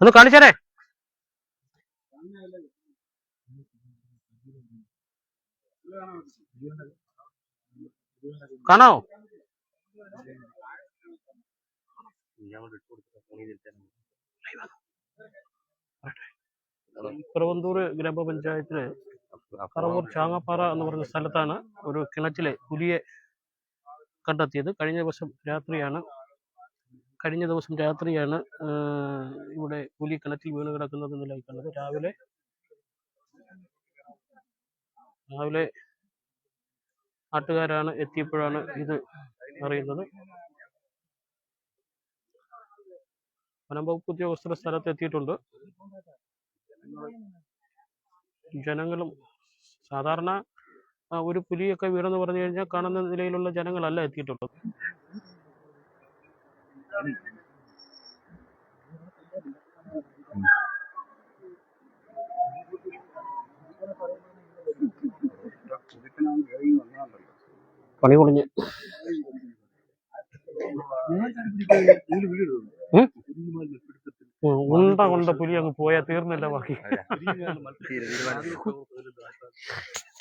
ഒന്ന് കാണിച്ചേരെ. കാണാവോ പിറവന്തൂർ ഗ്രാമപഞ്ചായത്തിൽ പറവൂർ ചാങ്ങപ്പാറ എന്ന് പറഞ്ഞ സ്ഥലത്താണ് ഒരു കിണറ്റിലെ പുലിയെ കണ്ടെത്തിയത്. കഴിഞ്ഞ ദിവസം രാത്രിയാണ്. കഴിഞ്ഞ ദിവസം രാത്രിയാണ് ഇവിടെ പുലി കിണറ്റിൽ വീണ് കിടക്കുന്നത് നിലയിൽ കണ്ടത്. രാവിലെ രാവിലെ നാട്ടുകാരാണ് എത്തിയപ്പോഴാണ് ഇത് അറിയുന്നത്. വനം വകുപ്പ് ഉദ്യോഗസ്ഥർ സ്ഥലത്ത് എത്തിയിട്ടുണ്ട്. ജനങ്ങളും സാധാരണ ഒരു പുലിയൊക്കെ വീണെന്ന് പറഞ്ഞു കഴിഞ്ഞാൽ കാണുന്ന നിലയിലുള്ള ജനങ്ങളല്ല എത്തിയിട്ടുള്ളത്. പണി കുളിഞ്ഞ് ഉണ്ട കൊണ്ട പുലി അങ്ങ് പോയാ തീർന്നില്ല ബാക്കി.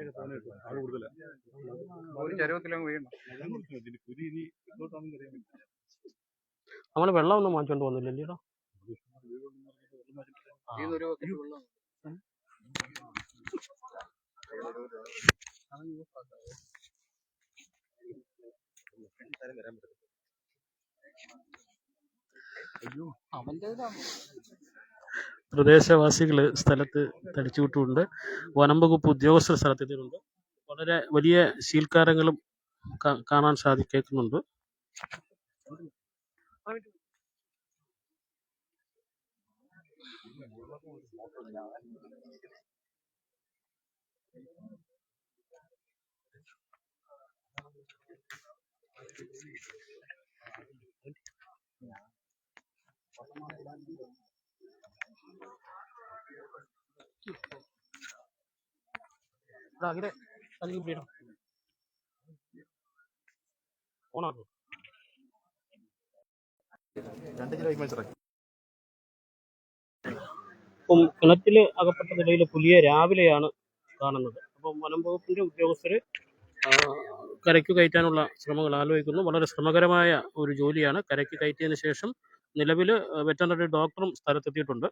ഇട്ടതല്ല സൂം ചെയ്ത് ഒരു ചരുവത്തിലങ്ങ് വീണു നമ്മൾ വെള്ളം ഒന്നും വാങ്ങിച്ചോണ്ട് വന്നില്ലല്ലോ അവന്റെ പ്രദേശവാസികൾ സ്ഥലത്ത് തടിച്ചുവിട്ടുകൊണ്ട് വനം വകുപ്പ് ഉദ്യോഗസ്ഥർ സ്ഥലത്തെത്തിയിട്ടുണ്ട് വളരെ വലിയ ശീൽക്കാരങ്ങളും കാണാൻ സാധിക്കുന്നുണ്ട് എടാ, അഖിലേ, അതിലേക്ക് പിടിയെടാ. ഓണാക്കോ ഇപ്പം കിണറ്റിൽ അകപ്പെട്ട നിലയിൽ പുലിയെ രാവിലെയാണ് കാണുന്നത്. അപ്പം വനം വകുപ്പിന്റെ ഉദ്യോഗസ്ഥര് ആ, കരയ്ക്ക് കയറ്റാനുള്ള ശ്രമങ്ങൾ ആലോചിക്കുന്നു. വളരെ ശ്രമകരമായ ഒരു ജോലിയാണ് കരയ്ക്ക് കയറ്റിയതിന് ശേഷം നിലവിൽ വെറ്ററിനറി ഡോക്ടറും സ്ഥലത്തെത്തിയിട്ടുണ്ട്.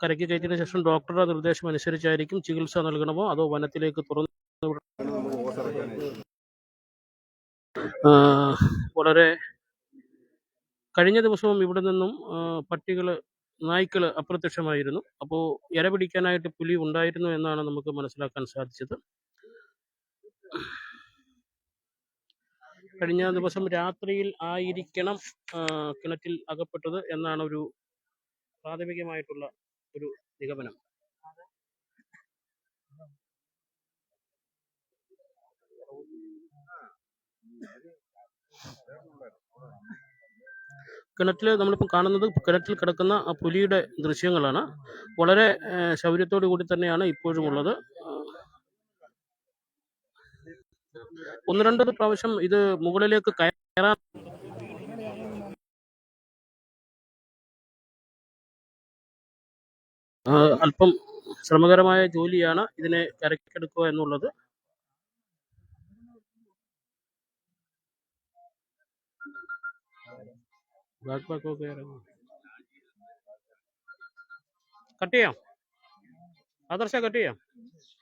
കരയ്ക്ക് കയറ്റിയതിനു ശേഷം ഡോക്ടറുടെ നിർദ്ദേശം അനുസരിച്ചായിരിക്കും ചികിത്സ നൽകണമോ? അതോ വനത്തിലേക്ക് തുറന്നു വളരെ കഴിഞ്ഞ ദിവസവും ഇവിടെ നിന്നും പട്ടികൾ നായ്ക്കൾ അപ്രത്യക്ഷമായിരുന്നു. അപ്പോൾ ഇര പിടിക്കാനായിട്ട് പുലി ഉണ്ടായിരുന്നു എന്നാണ് നമുക്ക് മനസ്സിലാക്കാൻ സാധിച്ചത്. കഴിഞ്ഞ ദിവസം രാത്രിയിൽ ആയിരിക്കണം കിണറ്റിൽ അകപ്പെട്ടത് എന്നാണ് ഒരു പ്രാഥമികമായിട്ടുള്ള ഒരു നിഗമനം. കിണറ്റിൽ നമ്മളിപ്പോൾ കാണുന്നത് കിണറ്റിൽ കിടക്കുന്ന ആ പുലിയുടെ ദൃശ്യങ്ങളാണ്. വളരെ ശൗര്യത്തോടു കൂടി തന്നെയാണ് ഇപ്പോഴും ഉള്ളത് ഒന്ന് രണ്ട് പ്രാവശ്യം ഇത് മുകളിലേക്ക് കയറാൻ അല്പം ശ്രമകരമായ ജോലിയാണ് ഇതിനെ കരക്കെടുക്കുക എന്നുള്ളത്. കട്ട് ചെയ്യാം. ആദർശ കട്ട് ചെയ്യാം.